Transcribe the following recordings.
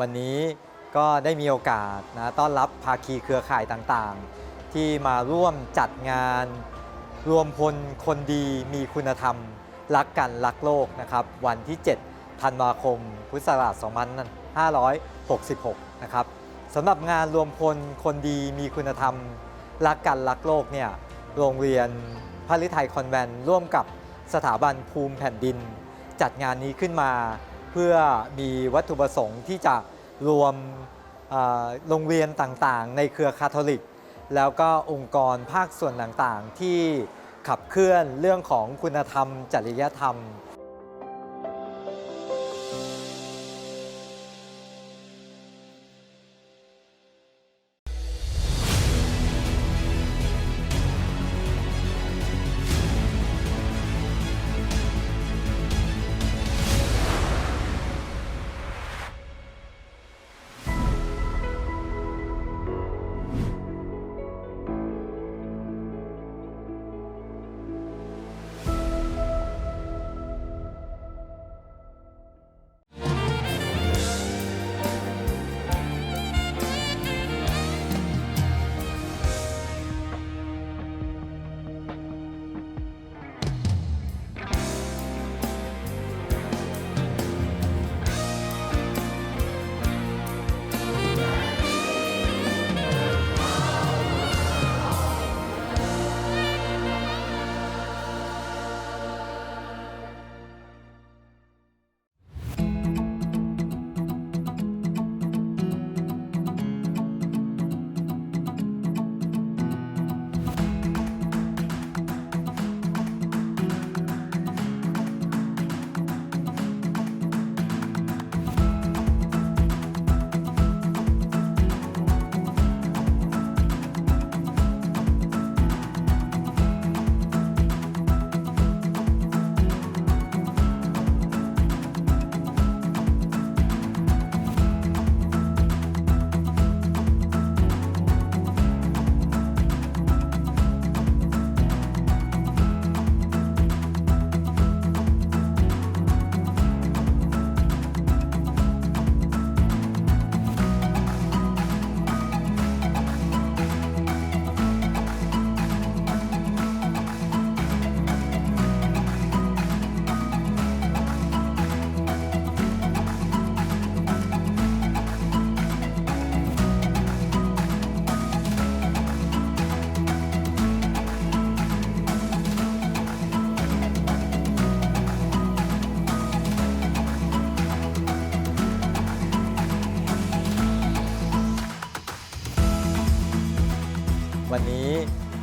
วันนี้ก็ได้มีโอกาสนะต้อนรับภาคีเครือข่ายต่างๆ ที่มาร่วมจัดงาน รวมพลคนดีมีคุณธรรม รักกันรักโลกนะครับ วันที่ 7 ธันวาคม พุทธศักราช 2566 นะครับสำหรับงานรวมพลคนดีมีคุณธรรม รักกันรักโลกเนี่ยโรงเรียนพระฤทัยคอนแวนต์ร่วมกับสถาบันภูมิแผ่นดิน จัดงานนี้ขึ้นมา เพื่อมีวัตถุประสงค์ที่จะรวมโรงเรียนต่างๆ ในเครือคาทอลิก แล้วก็องค์กรภาคส่วนต่างๆ ที่ขับเคลื่อนเรื่องของคุณธรรม จริยธรรม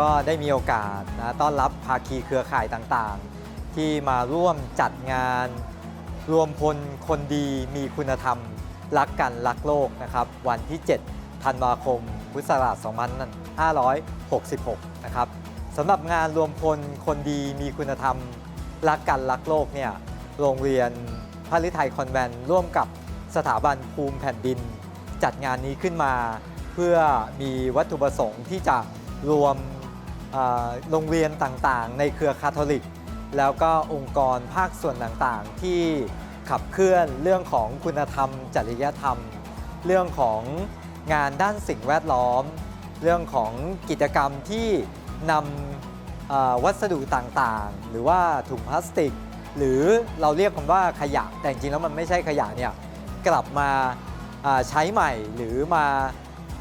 ก็ได้มีโอกาสนะต้อนรับภาคีเครือข่ายต่างๆ ที่มาร่วมจัดงาน รวมพลคนดีมีคุณธรรม รักกันรักโลกนะครับ วันที่ 7 ธันวาคม พุทธศักราช2566 นะครับสำหรับงานรวมพลคนดีมีคุณธรรม รักกันรักโลกเนี่ยโรงเรียนพระฤทัยคอนแวนต์ร่วมกับสถาบันภูมิแผ่นดิน จัดงานนี้ขึ้นมา เพื่อมีวัตถุประสงค์ที่จะรวม โรงเรียนต่างๆ ในเครือคาทอลิก แล้วก็องค์กรภาคส่วนต่างๆ ที่ขับเคลื่อนเรื่องของคุณธรรม จริยธรรม เรื่องของงานด้านสิ่งแวดล้อม เรื่องของกิจกรรมที่นำวัสดุต่างๆ หรือว่าถุงพลาสติก หรือเราเรียกมันว่าขยะ แต่จริงแล้วมันไม่ใช่ขยะเนี่ยกลับมาใช้ใหม่หรือมา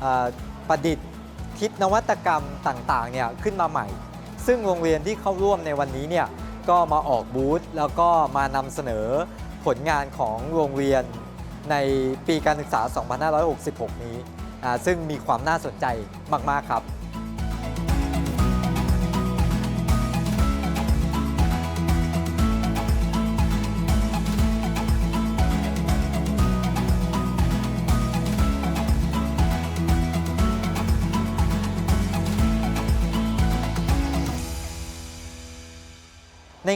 อ่าประดิษฐ์ คิดนวัตกรรมต่างๆเนี่ยขึ้นมาใหม่ ซึ่งโรงเรียนที่เข้าร่วมในวันนี้เนี่ยก็มาออกบูธแล้วก็มานำเสนอผลงานของโรงเรียนในปีการศึกษา 2566 นี้อ่าซึ่งมีความน่าสนใจมาก ๆ ครับ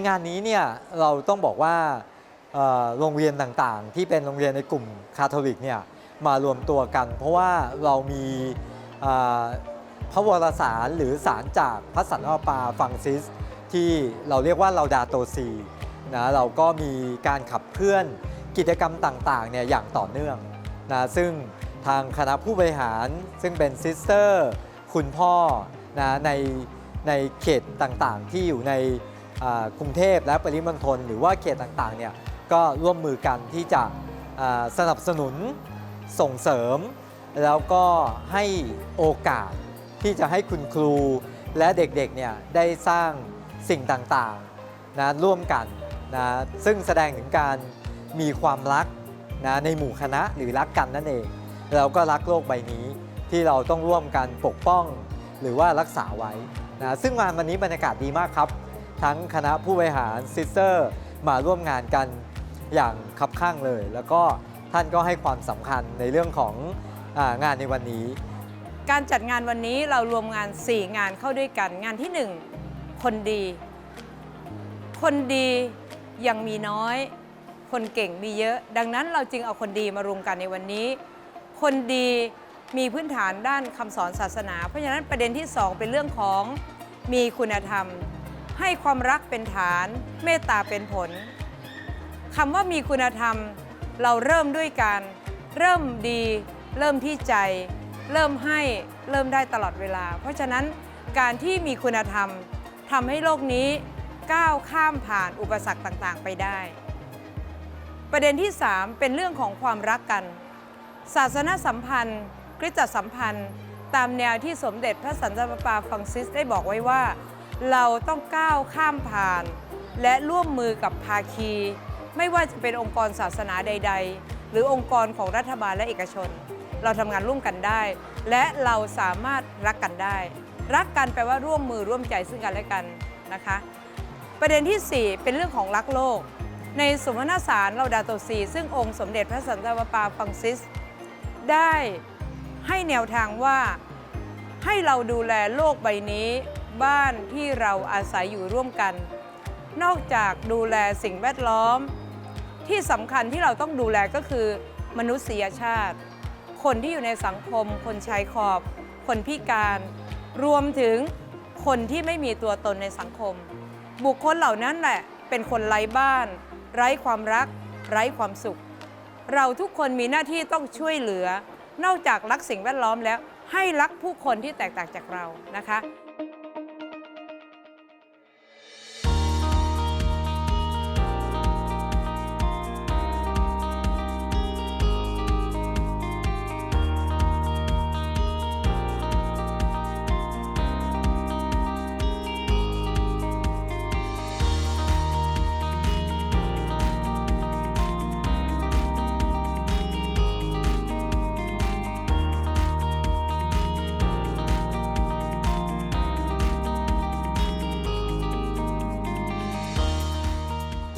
งานนี้เนี่ยเราต้องบอกว่าโรงเรียนต่างๆ ที่เป็นโรงเรียนในกลุ่มคาทอลิกเนี่ยมารวมตัวกัน เพราะว่าเรามีพระวรสารหรือสารจากพระสันตปาฟังซิส ที่เราเรียกว่าเราดาโตซีนะเราก็มีการขับเคลื่อนกิจกรรมต่างๆเนี่ยอย่างต่อเนื่องนะซึ่งทางคณะผู้บริหารซึ่งเป็นซิสเตอร์ คุณพ่อนะในในเขตต่างๆ ที่อยู่ใน กรุงเทพและปริมณฑลหรือว่าเขตต่างๆเนี่ยก็ร่วมมือกันที่จะสนับสนุนส่งเสริม แล้วก็ให้โอกาสที่จะให้คุณครูและเด็กๆเนี่ยได้สร้างสิ่งต่างๆนะร่วมกันนะซึ่งแสดงถึงการมีความรักนะในหมู่คณะหรือรักกันนั่นเอง เราก็รักโลกใบนี้ที่เราต้องร่วมกันปกป้อง หรือว่ารักษาไว้นะซึ่งงานวันนี้บรรยากาศดีมากครับ ทั้งคณะผู้บริหารซิสเตอร์มาร่วมงานกันอย่างคับข้างเลย แล้วก็ท่านก็ให้ความสำคัญในเรื่องของอางานในวันนี้ การจัดงานวันนี้เรารวมงาน 4 งานเข้าด้วยกัน งานที่ 1 คนดี คนดียังมีน้อย คนเก่งมีเยอะ ดังนั้นเราจึงเอาคนดีมารวมกันในวันนี้ คนดีมีพื้นฐานด้านคำสอนศาสนา เพราะฉะนั้นประเด็นที่ 2 เป็นเรื่องของมีคุณธรรม ให้ความรักเป็นฐาน เมตตาเป็นผลคำว่ามีคุณธรรม เราเริ่มด้วยการเริ่มดี เริ่มที่ใจ เริ่มให้เริ่มได้ตลอดเวลา เพราะฉะนั้นการที่มีคุณธรรมทำให้โลกนี้ก้าวข้ามผ่านอุปสรรคต่างๆ ไปได้ ประเด็นที่ 3 เป็นเรื่องของความรักกัน ศาสนสัมพันธ์ คริสตสัมพันธ์ ตามแนวที่สมเด็จพระสันตะปาปาฟรังซิสได้บอกไว้ว่า เราต้องก้าวข้ามผ่าน และร่วมมือกับภาคี ไม่ว่าจะเป็นองค์กรศาสนาใด ๆ หรือองค์กรของรัฐบาลและเอกชน เราทำงานร่วมกันได้ และเราสามารถรักกันได้ รักกันแปลว่าร่วมมือร่วมใจซึ่งกันและกันนะคะ ประเด็นที่ 4 เป็นเรื่องของรักโลก ในสมณสารเราดาโตซีซึ่งองค์สมเด็จพระสันตะปาปาฟังซิส ได้ให้แนวทางว่าให้เราดูแลโลกใบนี้ บ้านที่เราอาศัยอยู่ร่วมกัน นอกจากดูแลสิ่งแวดล้อม ที่สำคัญที่เราต้องดูแลก็คือมนุษยชาติ คนที่อยู่ในสังคม คนชายขอบ คนพิการ รวมถึงคนที่ไม่มีตัวตนในสังคม บุคคลเหล่านั้นแหละเป็นคนไร้บ้าน ไร้ความรัก ไร้ความสุข เราทุกคนมีหน้าที่ต้องช่วยเหลือ นอกจากรักสิ่งแวดล้อมแล้วให้รักผู้คนที่แตกต่างจากเรานะคะ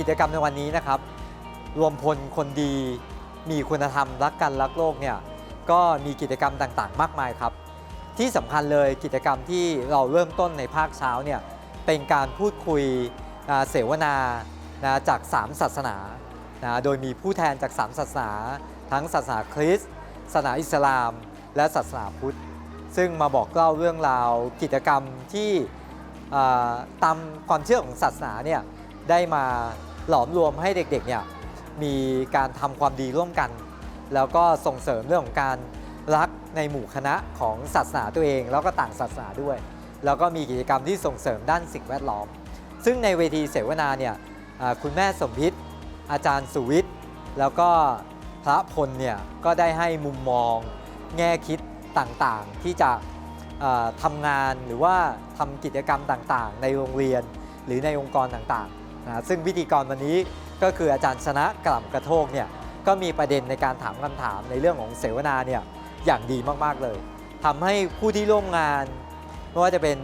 กิจกรรมในวันนี้นะครับ รวมพลคนดี มีคุณธรรมรักกันรักโลกเนี่ยก็มีกิจกรรมต่างๆ มากมายครับ ที่สำคัญเลยกิจกรรมที่เราเริ่มต้นในภาคเช้าเนี่ยเป็นการพูดคุยเสวนานะจาก 3 ศาสนานะโดยมีผู้แทนจาก 3 ศาสนา ทั้งศาสนาคริสต์ศาสนาอิสลาม และศาสนาพุทธ ซึ่งมาบอกเล่าเรื่องราวกิจกรรมที่ตามความเชื่อของศาสนาเนี่ยได้มา หลอมรวมให้เด็กๆเนี่ยมีการทำความดีร่วมกัน แล้วก็ส่งเสริมเรื่องของการรักในหมู่คณะของศาสนาตัวเอง แล้วก็ต่างศาสนาด้วย แล้วก็มีกิจกรรมที่ส่งเสริมด้านสิ่งแวดล้อม ซึ่งในเวทีเสวนาเนี่ยคุณแม่สมพิษอาจารย์สุวิทย์ แล้วก็พระพลเนี่ยก็ได้ให้มุมมอง แง่คิดต่างๆ ที่จะทำงานหรือว่าทำกิจกรรมต่างๆ ในโรงเรียนหรือในองค์กรต่างๆ นะซึ่งพิธีกรวันนี้ก็คืออาจารย์ชนะกล่ำกระโทกเนี่ยก็มีประเด็นในการถามคำถามในเรื่องของเสวนาเนี่ยอย่างดีมากๆเลยทำให้ผู้ที่ร่วมงานไม่ว่าจะเป็น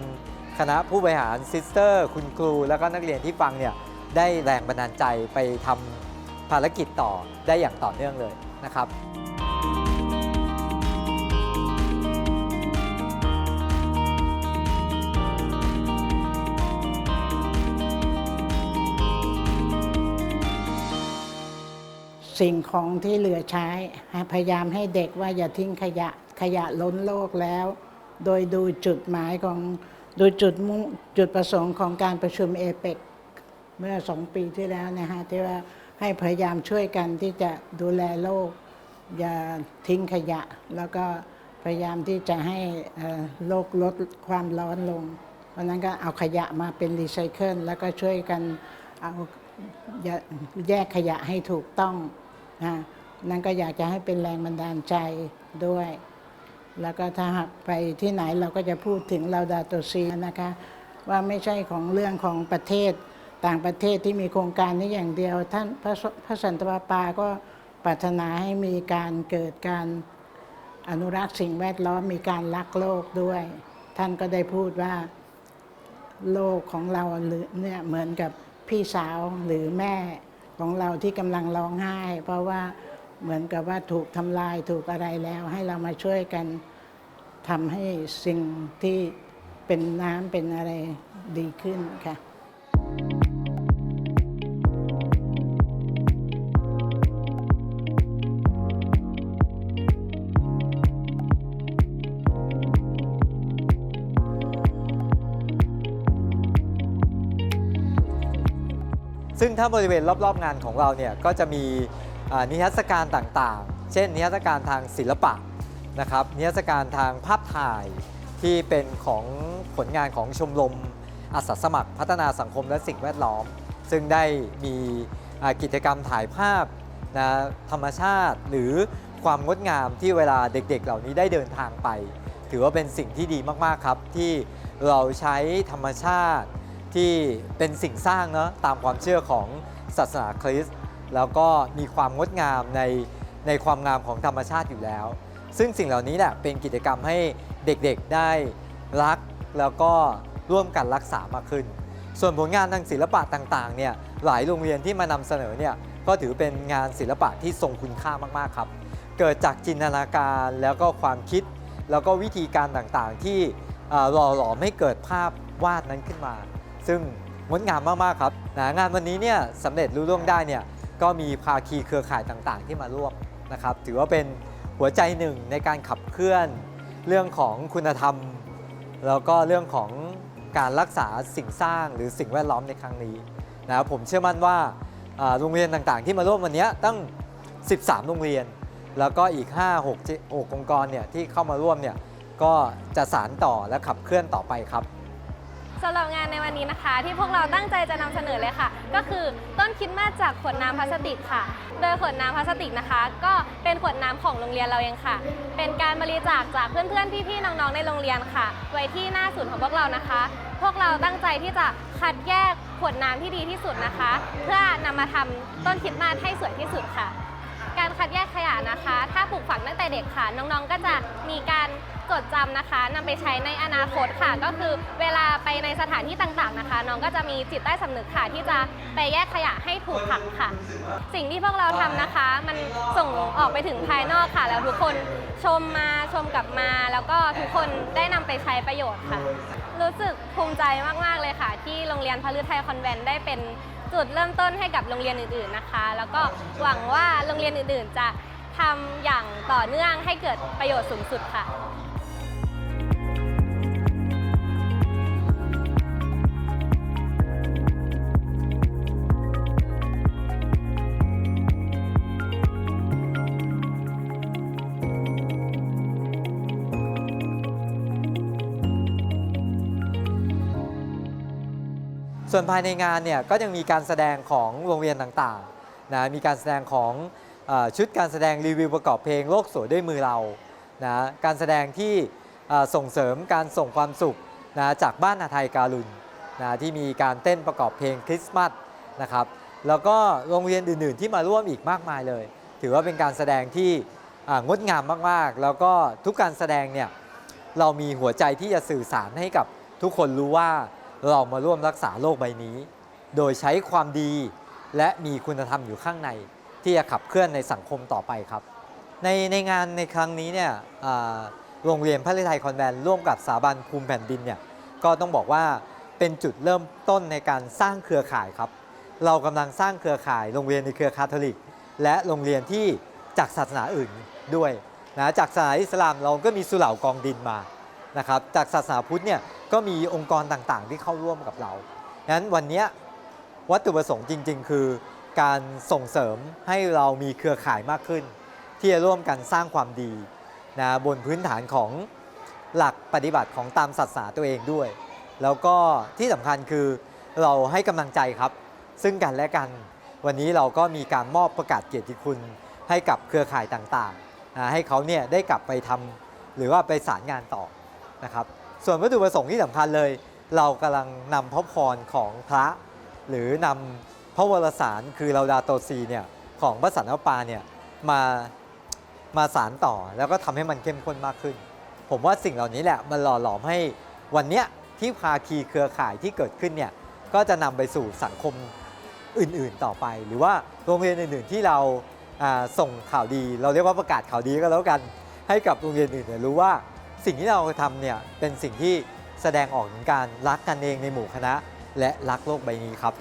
คณะผู้บริหารซิสเตอร์ คุณครู แล้วก็นักเรียนที่ฟังเนี่ยได้แรงบันดาลใจไปทำภารกิจต่อได้อย่างต่อเนื่องเลยนะครับ สิ่งของที่เหลือใช้ พยายามให้เด็กว่าอย่าทิ้งขยะขยะล้นโลกแล้ว โดยดูจุดหมายของดูจุดมุ่งจุดประสงค์ของการประชุมเอเปกเมื่อสองปีที่แล้วนะฮะที่ว่าให้พยายามช่วยกันที่จะดูแลโลก อย่าทิ้งขยะ แล้วก็พยายามที่จะให้โลกลดความร้อนลง เพราะนั้นก็เอาขยะมาเป็นรีไซเคิลแล้วก็ช่วยกันเอาแยกขยะให้ถูกต้อง นะนั่นก็อยากจะให้เป็นแรงบันดาลใจด้วย แล้วก็ถ้าหากไปที่ไหนเราก็จะพูดถึงเราดาโตซีนะคะ ว่าไม่ใช่ของเรื่องของประเทศต่างประเทศที่มีโครงการนี้อย่างเดียว ท่านพระสพระสันตะปาปาก็ปรารถนาให้มีการเกิดการอนุรักษ์สิ่งแวดล้อมมีการรักโลกด้วย ท่านก็ได้พูดว่าโลกของเราเนี่ยเหมือนกับพี่สาวหรือแม่ ของเราที่กำลังร้องไห้ เพราะว่าเหมือนกับว่าถูกทำลายถูกอะไรแล้ว ให้เรามาช่วยกันทำให้สิ่งที่เป็นน้ำเป็นอะไรดีขึ้นค่ะ ซึ่งถ้าบริเวณรอบๆงานของเราเนี่ยก็จะมีนิทรรศการต่างๆ เช่น นิทรรศการทางศิลปะนะครับนิทรรศการทางภาพถ่ายที่เป็นของผลงานของชมรมอาสาสมัครพัฒนาสังคมและสิ่งแวดล้อม ซึ่งได้มีกิจกรรมถ่ายภาพนะธรรมชาติหรือความงดงามที่เวลาเด็กๆ เหล่านี้ได้เดินทางไป ถือว่าเป็นสิ่งที่ดีมากๆครับที่เราใช้ธรรมชาติ ที่เป็นสิ่งสร้างเนาะตามความเชื่อของศาสนาคริสต์แล้วก็มีความงดงามในในความงามของธรรมชาติอยู่แล้ว ซึ่งสิ่งเหล่านี้เนี่ยเป็นกิจกรรมให้เด็กๆได้รักแล้วก็ร่วมกันรักษามากขึ้น ส่วนผลงานทางศิลปะต่างๆเนี่ยหลายโรงเรียนที่มานำเสนอเนี่ยก็ถือเป็นงานศิลปะที่ทรงคุณค่ามากๆครับ เกิดจากจินตนาการแล้วก็ความคิด แล้วก็วิธีการต่างๆที่หล่อหลอมให้เกิดภาพวาดนั้นขึ้นมา ซึ่งงดงามมากๆครับนะงานวันนี้เนี่ยสำเร็จรุ่ล่วงได้เนี่ยก็มีภาคีเครือข่ายต่างๆ ที่มาร่วมนะครับ ถือว่าเป็นหัวใจหนึ่งในการขับเคลื่อนเรื่องของคุณธรรม แล้วก็เรื่องของการรักษาสิ่งสร้างหรือสิ่งแวดล้อมในครั้งนี้นะครับผมเชื่อมั่นว่าโรงเรียนต่างๆ ที่มาร่วมวันนี้ตั้ง 13 โรงเรียน แล้วก็อีก 5 6 6องค์กรเนี่ยที่เข้ามาร่วมเนี่ยก็จะสานต่อและขับเคลื่อนต่อไปครับ สำหรับงานในวันนี้นะคะ ที่พวกเราตั้งใจจะนำเสนอเลยค่ะ ก็คือต้นคิดมาจากขวดน้ำพลาสติกค่ะ โดยขวดน้ำพลาสติกนะคะ ก็เป็นขวดน้ำของโรงเรียนเราเองค่ะ เป็นการบริจาคจากเพื่อนๆพี่ๆน้องๆในโรงเรียนค่ะ ไว้ที่หน้าศูนย์ของพวกเรานะคะ พวกเราตั้งใจที่จะคัดแยกขวดน้ำที่ดีที่สุดนะคะ เพื่อนำมาทำต้นคิดมาสให้สวยที่สุดค่ะ การคัดแยกขยะนะคะ ถ้าปลูกฝังตั้งแต่เด็กค่ะ น้องๆ ก็จะมีการจดจำนะคะนำไปใช้ในอนาคตค่ะ ก็คือเวลาไปในสถานที่ต่างๆนะคะ น้องก็จะมีจิตใต้สำนึกค่ะ ที่จะไปแยกขยะให้ถูกถังค่ะ สิ่งที่พวกเราทำนะคะ มันส่งออกไปถึงภายนอกค่ะ แล้วทุกคนชมมาชมกลับมา แล้วก็ทุกคนได้นำไปใช้ประโยชน์ค่ะ รู้สึกภูมิใจมากๆเลยค่ะ ที่โรงเรียนพฤทัยคอนแวนต์ได้เป็น จุดเริ่มต้นให้กับโรงเรียนอื่นๆนะคะ แล้วก็หวังว่าโรงเรียนอื่นๆจะทำอย่างต่อเนื่องให้เกิดประโยชน์สูงสุดค่ะ ส่วนภายในงานเนี่ยก็ยังมีการแสดงของโรงเรียนต่างๆนะมีการแสดงของอชุดการแสดงรีวิวประกอบเพลงโลกสวยด้วยมือเรานะการแสดงที่ส่งเสริมการส่งความสุขนะจากบ้านอาไทยการุณนะที่มีการเต้นประกอบเพลงคริสต์มาสนะครับแล้วก็โรงเรียนอื่น ๆ ที่มาร่วมอีกมากมายเลย ถือว่าเป็นการแสดงที่งดงามมากๆ แล้วก็ทุกการแสดงเนี่ยเรามีหัวใจที่จะสื่อสารให้กับทุกคนรู้ว่า เรามาร่วมรักษาโลกใบนี้ โดยใช้ความดีและมีคุณธรรมอยู่ข้างใน ที่จะขับเคลื่อนในสังคมต่อไปครับ ในในงานในครั้งนี้เนี่ยโรงเรียนพระฤทัยคอนแวนต์ร่วมกับสถาบันภูมิแผ่นดินเนี่ยก็ต้องบอกว่าเป็นจุดเริ่มต้นในการสร้างเครือข่ายครับ เรากำลังสร้างเครือข่ายโรงเรียนในเครือคาทอลิก และโรงเรียนที่จากศาสนาอื่นด้วยนะจากศาสนาอิสลามเราก็มีสุเหร่ากองดินมา นะครับจากศาสนาพุทธเนี่ยก็มีองค์กรต่างๆ ที่เข้าร่วมกับเรางั้นวันนี้วัตถุประสงค์จริง ๆ คือการส่งเสริมให้เรามีเครือข่ายมากขึ้น ที่จะร่วมกันสร้างความดีนะบนพื้นฐานของหลักปฏิบัติของตามศาสนาตัวเองด้วย แล้วก็ที่สำคัญคือเราให้กำลังใจครับ ซึ่งกันและกัน วันนี้เราก็มีการมอบประกาศเกียรติคุณให้กับเครือข่ายต่างๆนะให้เขาเนี่ยได้กลับไปทำหรือว่าไปสารงานต่อ นะครับส่วนวัตถุประสงค์ที่สำคัญเลย เรากำลังนำพระพรของพระ หรือนำพระวรสารคือเราดาโตซีเนี่ยของพระสันตปาเนี่ยมามาสารต่อแล้วก็ทำให้มันเข้มข้นมากขึ้น ผมว่าสิ่งเหล่านี้แหละมันหล่อหลอมให้วันเนี้ยที่ภาคีเครือข่ายที่เกิดขึ้นเนี่ยก็จะนำไปสู่สังคมอื่นๆต่อไป หรือว่าโรงเรียนอื่นๆที่เราอ่าส่งข่าวดี เราเรียกว่าประกาศข่าวดีก็แล้วกัน ให้กับโรงเรียนอื่นเนี่ยรู้ว่า สิ่งที่เราทำเนี่ยเป็นสิ่งที่แสดงออกถึงการรักกันเองในหมู่คณะ และรักโลกใบนี้ครับ